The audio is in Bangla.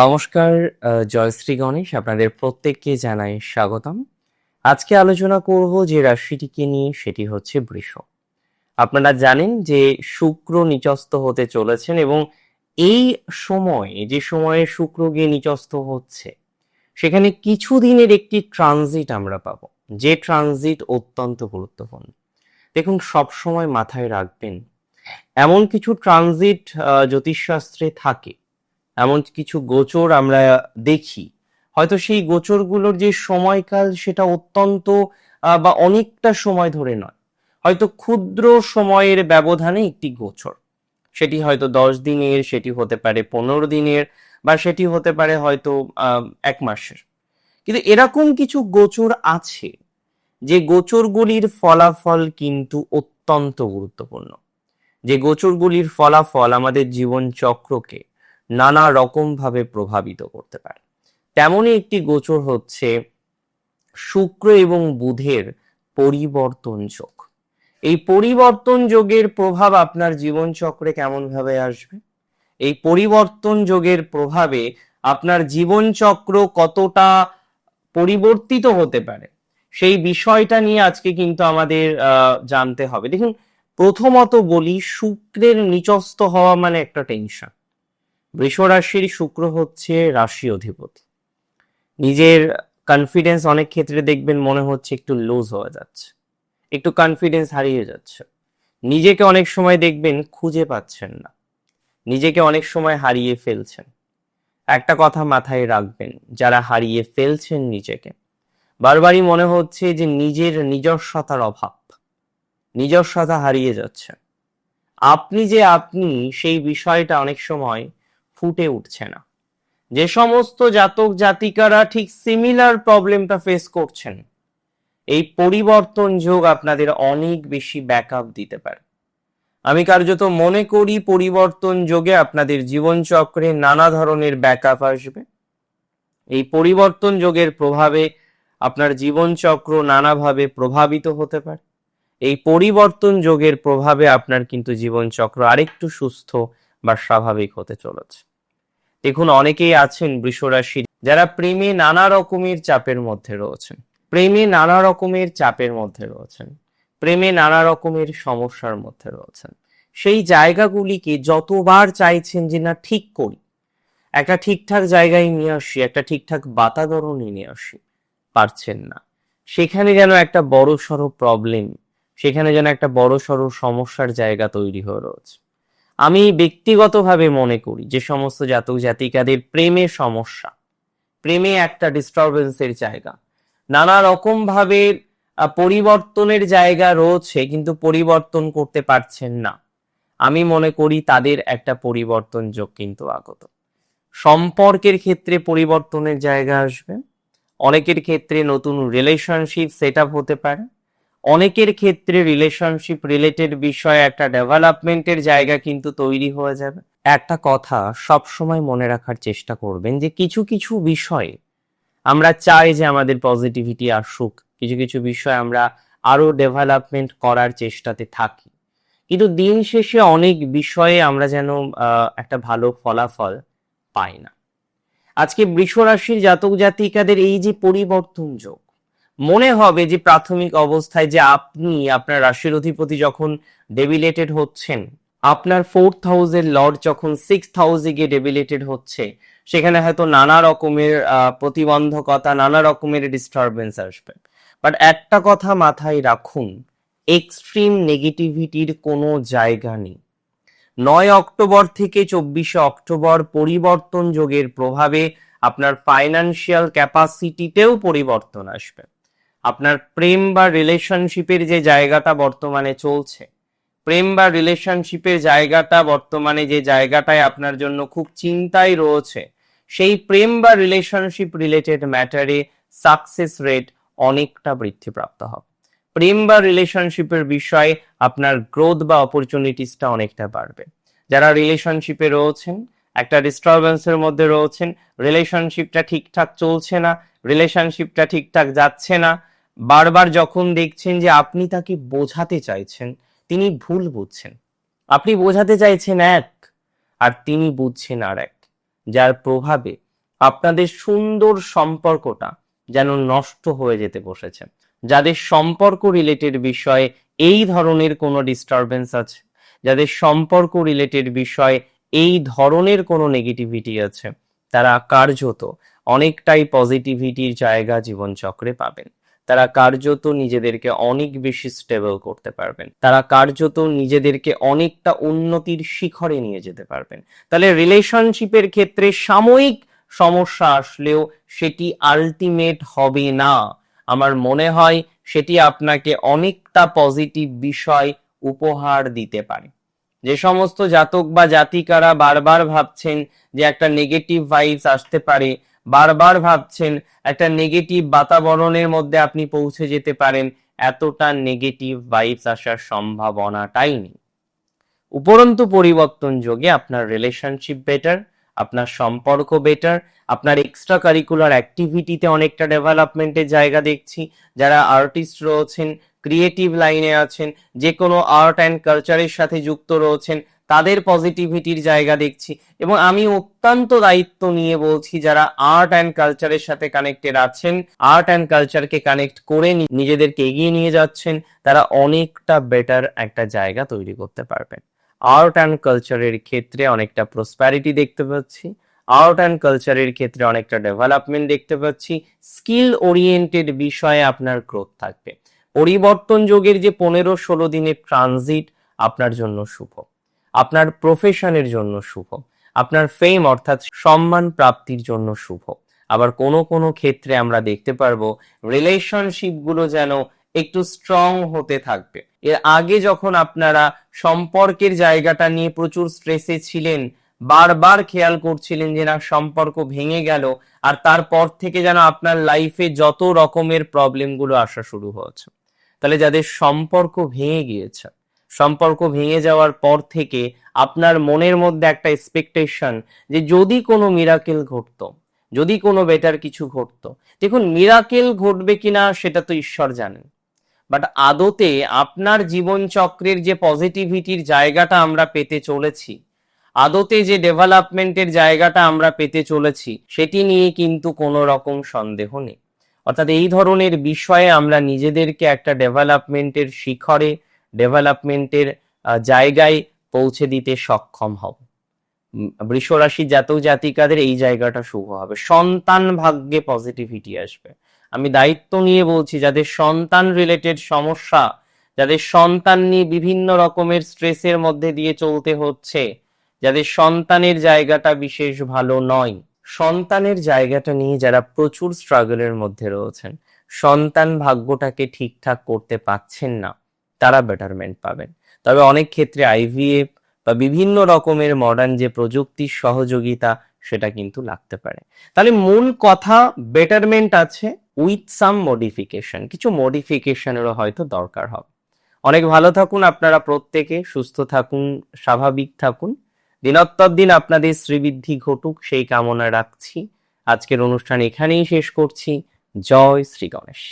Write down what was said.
নমস্কার জয়শ্রী গণেশ, আপনাদের প্রত্যেককে জানাই স্বাগতম। আজকে আলোচনা করব যে রাশিটিকে নিয়ে, সেটি হচ্ছে বৃষ। আপনারা জানেন যে শুক্র নিচস্থ হতে চলেছেন এবং এই সময় যে সময়ে শুক্র গিয়ে নিচস্থ হচ্ছে, সেখানে কিছু দিনের একটি ট্রানজিট আমরা পাবো, যে ট্রানজিট অত্যন্ত গুরুত্বপূর্ণ। দেখুন, সব সময় মাথায় রাখবেন, এমন কিছু ট্রানজিট জ্যোতিষশাস্ত্রে থাকে এমন কিছু গোচর আমরা দেখি। হয়তো সেই গোচরগুলোর যে সময়কাল সেটা অত্যন্ত বা অনেকটা সময় ধরে নয়। হয়তো ক্ষুদ্র সময়ের ব্যবধানে একটি গোচর। সেটি হয়তো দশ দিনের, সেটি হতে পারে পনেরো দিনের, বা সেটি হতে পারে হয়তো এক মাসের। কিন্তু এরকম কিছু গোচর আছে, যে গোচরগুলির ফলাফল কিন্তু অত্যন্ত গুরুত্বপূর্ণ। যে গোচরগুলির ফলাফল আমাদের জীবন চক্রকে নানা রকম ভাবে প্রভাবিত করতে পারে। তেমনই একটি গোচর হচ্ছে শুক্র এবং বুধের পরিবর্তন যোগ। এই পরিবর্তন যোগের প্রভাব আপনার জীবন চক্রে কেমন ভাবে আসবে? এই পরিবর্তন যোগের প্রভাবে আপনার জীবন চক্র কতটা পরিবর্তিত হতে পারে, সেই বিষয়টা নিয়ে আজকে কিন্তু আমাদের জানতে হবে। দেখুন, প্রথমত বলি, শুক্রের নিচস্থ হওয়া মানে একটা টেনশন বৃষ রাশির শুক্র হচ্ছে রাশি অধিপতি। নিজের কনফিডেন্স অনেক ক্ষেত্রে দেখবেন মনে হচ্ছে একটু লুজ হয়ে যাচ্ছে, একটু কনফিডেন্স হারিয়ে যাচ্ছে। নিজেকে অনেক সময় দেখবেন খুঁজে পাচ্ছেন না, নিজেকে অনেক সময় হারিয়ে ফেলছেন। একটা কথা মাথায় রাখবেন, যারা হারিয়ে ফেলছেন নিজেকে, বারবারই মনে হচ্ছে যে নিজের নিজস্বতার অভাব, নিজস্বতা হারিয়ে যাচ্ছে। আপনি যে আপনি সেই বিষয়টা অনেক সময় ফুটে উঠছে না। যে সমস্ত জাতক জাতিকারা ঠিক সিমিলার প্রবলেমটা ফেস করছেন, এই পরিবর্তন যোগ আপনাদের অনেক বেশি ব্যাকআপ দিতে পারে। আমি কার্যত মনে করি পরিবর্তন যোগে আপনাদের জীবনচক্রে নানা ধরনের ব্যাকআপ আসবে। এই পরিবর্তন যোগের প্রভাবে আপনার জীবনচক্র নানাভাবে প্রভাবিত হতে পারে। এই পরিবর্তন যোগের প্রভাবে আপনার কিন্তু জীবনচক্র আরেকটু সুস্থ বা স্বাভাবিক হতে চলেছে। দেখুন, অনেকেই আছেন বৃষরাশির যারা প্রেমে নানা রকমের চাপের মধ্যে রয়েছেন। প্রেমে নানা রকমের চাপের মধ্যে রয়েছেন। প্রেমে নানা রকমের সমস্যার মধ্যে রয়েছেন। সেই জায়গাগুলিকে যতবার চাইছেন যে, না, ঠিক করি। একটা ঠিকঠাক জায়গায় নিয়ে আসি, একটা ঠিকঠাক বাতাবরণে নিয়ে আসি। পারছেন না। সেখানে যেন একটা বড় সড়ো প্রবলেম সেখানে যেন একটা বড় সড়ো সমস্যার জায়গা তৈরি হয়ে রয়েছে। আমি ব্যক্তিগতভাবে মনে করি যে সমস্ত জাতক জাতিকাদের প্রেমে সমস্যা, প্রেমে একটা ডিস্টারবেন্সের জায়গা। নানা রকম ভাবে পরিবর্তনের জায়গা রয়েছে, কিন্তু পরিবর্তন করতে পারছেন না। আমি মনে করি তাদের একটা পরিবর্তন যোগ কিন্তু আগত। সম্পর্কের ক্ষেত্রে পরিবর্তনের জায়গা আসবে। অনেকের ক্ষেত্রে নতুন রিলেশনশিপ সেট হতে পারে। অনেকের ক্ষেত্রে রিলেশনশিপ রিলেটেড বিষয়ে একটা ডেভেলপমেন্টের জায়গা কিন্তু তৈরি হয়ে যাবে। একটা কথা সব সময় মনে রাখার চেষ্টা করবেন যে কিছু কিছু বিষয়ে আমরা চাই যে আমাদের পজিটিভিটি আসুক। কিছু কিছু বিষয় আমরা আরও ডেভেলপমেন্ট করার চেষ্টাতে থাকি। কিন্তু দিন শেষে অনেক বিষয়ে আমরা যেন একটা ভালো ফলাফল পাই না। আজকে বৃষ রাশির জাতক জাতিকাদের এই যে পরিবর্তন যোগ মনে হবে যে প্রাথমিক অবস্থায় যে আপনি, আপনার রাশির অধিপতি যখন ডেবিলেটেড হচ্ছেন, আপনার ফোর্থ হাউসের লর্ড যখন সিক্স হাউসে গিয়ে ডেবিলেটেড হচ্ছে, সেখানে হয়তো নানা রকমের প্রতিবন্ধকতা, নানা রকমের ডিস্টারবেন্স আসবে। বাট একটা কথা মাথায় রাখুন এক্সট্রিম নেগেটিভিটির কোনো জায়গা নেই। নয় অক্টোবর থেকে চব্বিশে অক্টোবর পরিবর্তন যোগের প্রভাবে আপনার ফাইনান্সিয়াল ক্যাপাসিটিতেও পরিবর্তন আসবে। আপনার প্রেম বা রিলেশনশিপের যে জায়গাটা বর্তমানে চলছে, প্রেম বা রিলেশনশিপের জায়গাটা বর্তমানে যে জায়গাটায় আপনার জন্য খুব চিন্তায় রয়েছে, সেই প্রেম বা রিলেশনশিপ রিলেটেড ম্যাটারে সাকসেস রেট অনেকটা বৃদ্ধিপ্রাপ্ত হবে। প্রেম বা রিলেশনশিপের বিষয়ে আপনার গ্রোথ বা অপরচুনিটিসটা অনেকটা বাড়বে। যারা রিলেশনশিপে রয়েছেন, একটা ডিস্টারবেন্সের মধ্যে রয়েছেন রিলেশনশিপটা ঠিকঠাক চলছে না রিলেশনশিপটা ঠিকঠাক যাচ্ছে না বারবার যখন দেখছেন যে আপনি তাকে বোঝাতে চাইছেন, তিনি ভুল বুঝছেন। আপনি বোঝাতে চাইছেন এক, আর তিনি বুঝছেন আর এক যার প্রভাবে আপনাদের সুন্দর সম্পর্কটা যেন নষ্ট হয়ে যেতে বসেছে। যাদের সম্পর্ক রিলেটেড বিষয়ে এই ধরনের কোনো ডিস্টারবেন্স আছে, যাদের সম্পর্ক রিলেটেড বিষয়ে এই ধরনের কোনো নেগেটিভিটি আছে, তারা কার্যত অনেকটাই পজিটিভিটির জায়গা জীবনচক্রে পাবেন। তারা কার্যত নিজেদেরকে অনেক বেশি স্টেবল করতে পারবেন। তারা কার্যত নিজেদেরকে অনেকটা উন্নতির শিখরে নিয়ে যেতে পারবেন। তাহলে রিলেশনশিপের ক্ষেত্রে সাময়িক সমস্যা আসলেও সেটি আলটিমেট হবে না। আমার মনে হয় সেটি আপনাকে অনেকটা পজিটিভ বিষয় উপহার দিতে পারে। যে সমস্ত জাতক বা জাতিকারা বারবার ভাবছেন যে একটা নেগেটিভ ভাইবস আসতে পারে বারবার ভাবছেন একটা নেগেটিভ বাতাবরণের মধ্যে আপনি পৌঁছে যেতে পারেন। এতটা নেগেটিভ ভাইবস আসার সম্ভাবনাটাই নেই। উপরন্তু পরিবর্তন যোগে আপনার রিলেশনশিপ বেটার আপনার সম্পর্ক বেটার আপনার এক্সট্রা কারিকুলার অ্যাক্টিভিটিতে অনেকটা ডেভেলপমেন্টের জায়গা দেখছি। যারা আর্টিস্ট রয়েছেন ক্রিয়েটিভ লাইনে আছেন যে কোনো আর্ট অ্যান্ড কালচারের সাথে যুক্ত রয়েছেন তাদের পজিটিভিটির জায়গা দেখছি এবং আমি অত্যন্ত দায়িত্ব নিয়ে বলছি যারা আর্ট অ্যান্ড কালচারের সাথে কানেক্টেড আছেন আর্ট অ্যান্ড কালচারকে কানেক্ট করে নিজেদেরকে এগিয়ে নিয়ে যাচ্ছেন, তারা অনেকটা বেটার একটা জায়গা তৈরি করতে পারবেন। আর্ট অ্যান্ড কালচারের ক্ষেত্রে অনেকটা প্রসপ্যারিটি দেখতে পাচ্ছি আর্ট অ্যান্ড কালচারের ক্ষেত্রে অনেকটা ডেভেলপমেন্ট দেখতে পাচ্ছি স্কিল ওরিয়েন্টেড বিষয়ে আপনার গ্রোথ থাকবে। পরিবর্তন যোগের যে পনেরো ষোলো দিনের ট্রানজিট আপনার জন্য শুভ। আপনার প্রফেশনের জন্য শুভ। আপনার ফেম অর্থাৎ সম্মান প্রাপ্তির জন্য শুভ। আবার কোনো কোনো ক্ষেত্রে আমরা দেখতে পারব রিলেশনশিপগুলো যেন একটু স্ট্রং হতে থাকবে। এর আগে যখন আপনারা সম্পর্কের জায়গাটা নিয়ে প্রচুর স্ট্রেসে ছিলেন, বারবার খেয়াল করছিলেন যে না, সম্পর্ক ভেঙে গেল, আর তারপর থেকে যেন আপনার লাইফে যত রকমের প্রবলেমগুলো আসা শুরু হয়েছে। তাহলে যাদের সম্পর্ক ভেঙে গিয়েছে সম্পর্ক ভেঙে যাওয়ার পর থেকে আপনার মনের মধ্যে একটা এক্সপেকটেশন যে যদি কোনো মিরাকেল ঘটতো, যদি কোনো বেটার কিছু ঘটতো, দেখুন মিরাকেল ঘটবে কিনা সেটা তো ঈশ্বর জানেন বাট আদতে আপনার জীবন চক্রের যে পজিটিভিটির জায়গাটা আমরা পেতে চলেছি, আদতে যে ডেভেলপমেন্টের জায়গাটা আমরা পেতে চলেছি, সেটি নিয়ে কিন্তু কোনো রকম সন্দেহ নেই। অর্থাৎ এই ধরনের বিষয়ে আমরা নিজেদেরকে একটা ডেভেলপমেন্টের শিখরে ডেভেলপমেন্টের জায়গায় পৌঁছে দিতে সক্ষম হব। উম, বৃষ জাতক জাতিকাদের এই জায়গাটা শুভ হবে। সন্তান ভাগ্যে পজিটিভিটি আসবে। আমি দায়িত্ব নিয়ে বলছি যাদের সন্তান রিলেটেড সমস্যা যাদের সন্তান নিয়ে বিভিন্ন রকমের স্ট্রেসের মধ্যে দিয়ে চলতে হচ্ছে যাদের সন্তানের জায়গাটা বিশেষ ভালো নয় সন্তানের জায়গাটা নিয়ে যারা প্রচুর স্ট্রাগলের মধ্যে রয়েছেন সন্তান ভাগ্যটাকে ঠিকঠাক করতে পাচ্ছেন না। তারা বেটারমেন্ট পাবেন। তবে অনেক ক্ষেত্রে আইভিএফ বা বিভিন্ন রকমের মডার্ন যে প্রযুক্তির সহযোগিতা, সেটা কিন্তু লাগতে পারে। তাহলে মূল কথা বেটারমেন্ট আছে উইথ সাম মডিফিকেশন কিছু মডিফিকেশনেরও হয়তো দরকার হবে। অনেক ভালো থাকুন আপনারা প্রত্যেকে, সুস্থ থাকুন, স্বাভাবিক থাকুন। দিনত্তর দিন আপনাদের শ্রীবৃদ্ধি ঘটুক, সেই কামনা রাখছি। আজকের অনুষ্ঠান এখানেই শেষ করছি। জয় শ্রী গণেশ।